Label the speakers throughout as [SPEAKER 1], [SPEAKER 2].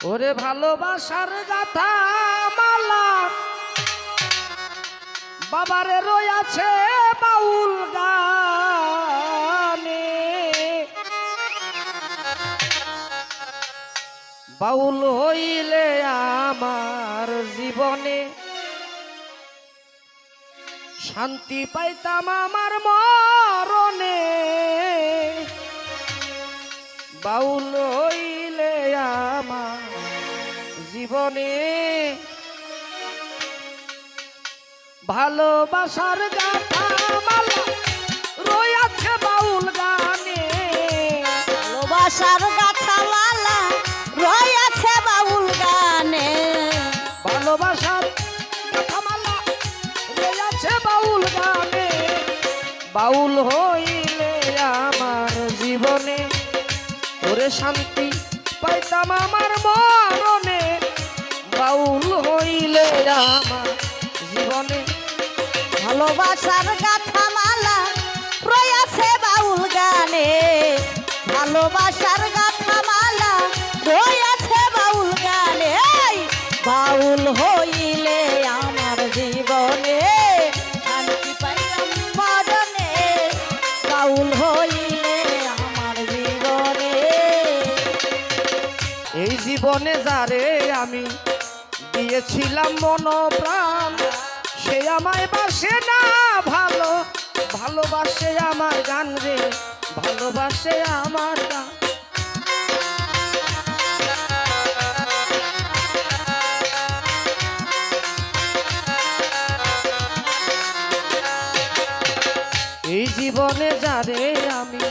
[SPEAKER 1] ওরে ভালোবাসার গাথা মালা, বাবারে রয়াছে বাউল গানে। বাউল হইলে আমার জীবনে শান্তি পাইতাম আমার মরণে ভালোবাসার গাথা মালা রয়াছে বাউল গানে।
[SPEAKER 2] ভালোবাসার গাথামালা রয়েছে বাউল গানে।
[SPEAKER 1] ভালোবাসার গাথা মালা রয়াছে বাউল গানে। বাউল হইলে আমার জীবনে ওরে শান্তি পাইতাম আমার
[SPEAKER 2] ভালোবাসার গাথামালা রয়েছে বাউল গানে। ভালোবাসার গাথামালা রয়েছে বাউল গানে। বাউল হইলে আমার জীবনে বাউল হইলে আমার জীবনে
[SPEAKER 1] এই জীবনে যারে আমি দিয়েছিলাম মন প্রাণ আমায় বাসে না ভালো, ভালোবাসে আমার গান রে, ভালোবাসে আমার গান। এই জীবনে যারে আমি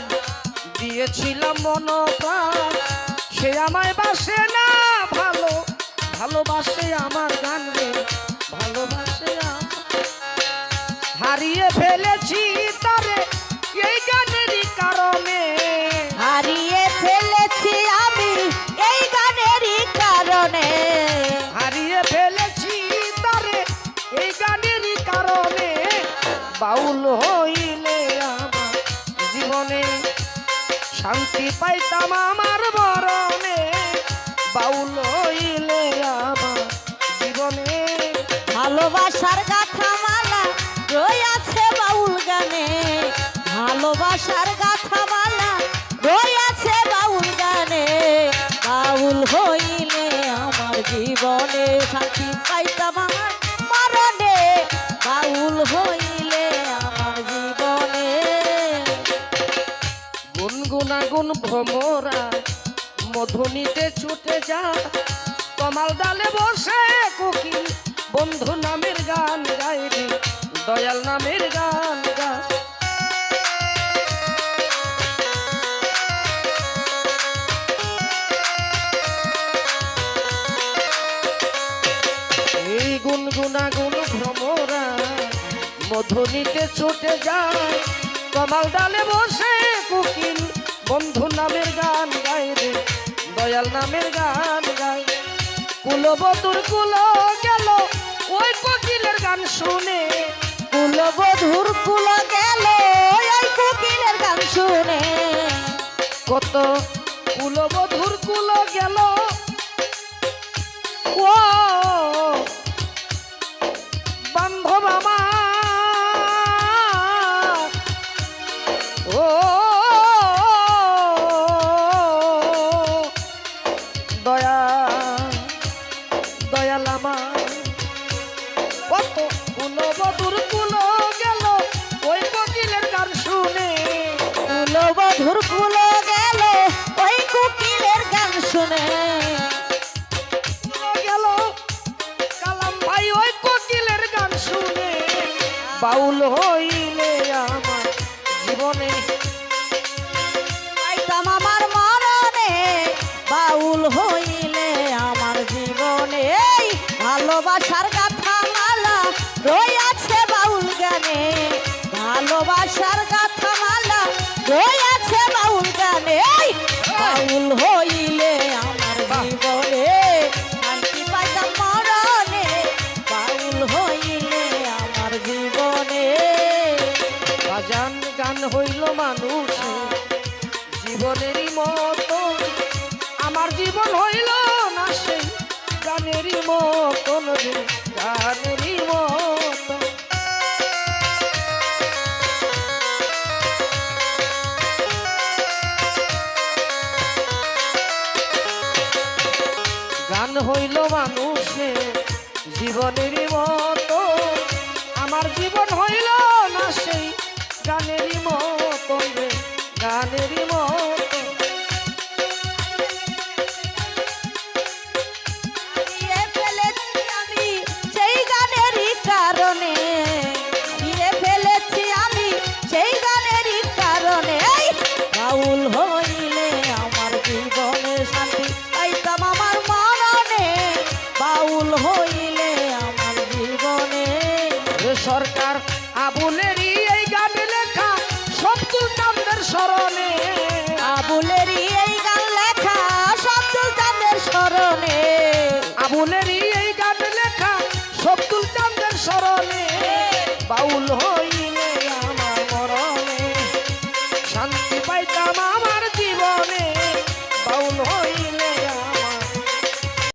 [SPEAKER 1] দিয়েছিলাম মন প্রাণ সে আমায় বাসে না ভালো, ভালোবাসে আমার গান হারিয়ে ফেলেছি তারে এই গানেরই কারণে।
[SPEAKER 2] হারিয়ে ফেলেছি আমি এই গানেরই কারণে।
[SPEAKER 1] হারিয়ে ফেলেছি তারে এই গানেরই কারণে। বাউল হইলে আমার জীবনে শান্তি পাইতাম আমার বরণে বাউল হইলে আমার জীবনে
[SPEAKER 2] ভালোবাসার গাথা মালা গানে ভালোবাসার গাথা মালা রয়েছে বাউল গানে। বাউল হইলে আমার জীবনে শান্তি পাইতাম মরণে। বাউল হইলে আমার জীবনে
[SPEAKER 1] গুনগুনাগুন ভ্রমরা, মধুনিতে ছুটে যা। কমাল ডালে বসে কোকিল, বন্ধু নামের গান গাই রে দয়াল নামের গান গা মধুনিতে ছুটে যায়। কমাল ডালে বসে কুকিল, বন্ধু নামের গান গায় রে, দয়াল নামের গান গায়। কুলবধুর কুল গেল, ওই কোকিলের গান শুনে।
[SPEAKER 2] কুলবধুর কুল গেল এই কোকিলের গান শুনে।
[SPEAKER 1] কত কুলবধুর কুল গেল বাউল হইলে আমার জীবনে।
[SPEAKER 2] আমার মরণে বাউল হইলে হইল
[SPEAKER 1] মানুষ। জীবনেরই মত, আমার জীবন হইল না
[SPEAKER 2] সেই গানেরই মতন গানেরই মত। গান হইল মানুষের জীবনেরই মত। baúl